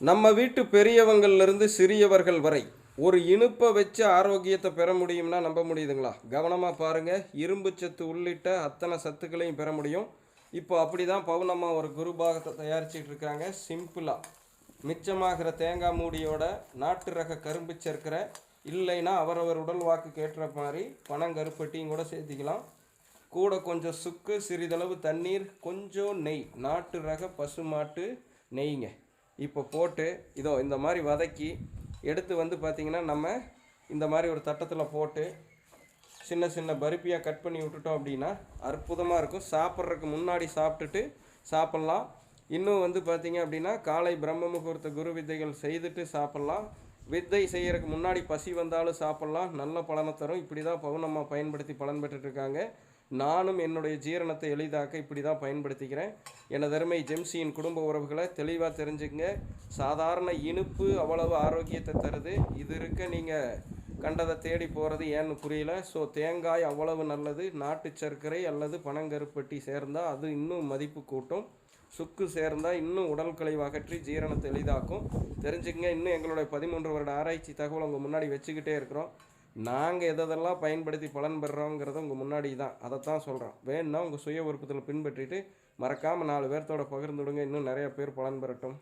நம்ம வீட்டு பெரியவங்கள்லேருந்து சிறியவர்கள் வரை ஒரு இனிப்பை வச்சு ஆரோக்கியத்தை பெற முடியும்னா நம்ப முடியுதுங்களா? கவனமாக பாருங்கள் இரும்பு சத்து உள்ளிட்ட அத்தனை சத்துக்களையும் பெற முடியும். இப்போ அப்படி தான் பவுனம்மா ஒரு குருபாகத்தை தயாரிச்சிட்டு இருக்காங்க. சிம்பிளாக மிச்சமாகிற தேங்காய் மூடியோட நாட்டு ரக கரும்பு சர்க்கரை இல்லைன்னா அவரவர் உடல் வாக்குக்கு ஏற்ற மாதிரி பனங்கருப்பட்டியும் கூட சேர்த்திக்கலாம். கூட கொஞ்சம் சுக்கு சிறிதளவு தண்ணீர் கொஞ்சம் நெய். நாட்டு ரக பசுமாட்டு நெய்ங்க. இப்போ போட்டு இதோ இந்த மாதிரி வதக்கி எடுத்து வந்து பார்த்திங்கன்னா நம்ம இந்த மாதிரி ஒரு தட்டத்தில் போட்டு சின்ன சின்ன பருப்பியாக கட் பண்ணி விட்டுட்டோம் அப்படின்னா அற்புதமாக இருக்கும். சாப்பிட்றதுக்கு முன்னாடி சாப்பிட்டுட்டு சாப்பிட்லாம். இன்னும் வந்து பார்த்திங்க அப்படின்னா காலை பிரம்ம முகூர்த்த குரு வித்தைகள் செய்துட்டு சாப்பிட்லாம். வித்தை செய்கிறதுக்கு முன்னாடி பசி வந்தாலும் சாப்பிட்லாம். நல்ல பலனை தரும். இப்படி தான் பவுனம்மா பயன்படுத்தி பலன் பெற்றுட்டு இருக்காங்க. நானும் என்னுடைய ஜீரணத்தை எளிதாக்க இப்படி தான் பயன்படுத்திக்கிறேன். எனது அருமை ஜெம்சியின் குடும்ப உறவுகளை தெளிவாக தெரிஞ்சுங்க சாதாரண இனிப்பு அவ்வளவு ஆரோக்கியத்தை தருது. இது இருக்க நீங்கள் கண்டதை தேடி போகிறது ஏன்னு புரியல. ஸோ தேங்காய் அவ்வளவு நல்லது. நாட்டு சர்க்கரை அல்லது பனங்கருப்பட்டி சேர்ந்தால் அது இன்னும் மதிப்பு கூட்டும். சுக்கு சேர்ந்தால் இன்னும் உடல் கழிவு அகற்றி ஜீரணத்தை எளிதாக்கும். தெரிஞ்சுக்கங்க இன்னும் எங்களுடைய பதிமூன்று வருட ஆராய்ச்சி தகவல் உங்கள் முன்னாடி வச்சுக்கிட்டே இருக்கிறோம். நாங்கள் எதெல்லாம் பயன்படுத்தி பலன் பெறுறோங்கிறத உங்கள் முன்னாடி தான் அதைத்தான் சொல்கிறோம் வேணும்னா உங்கள் சுய விருப்பத்தில் பின்பற்றிட்டு மறக்காமல் நாலு பேர்த்தோட பகிர்ந்துடுங்க. இன்னும் நிறைய பேர் பலன் பெறட்டும்.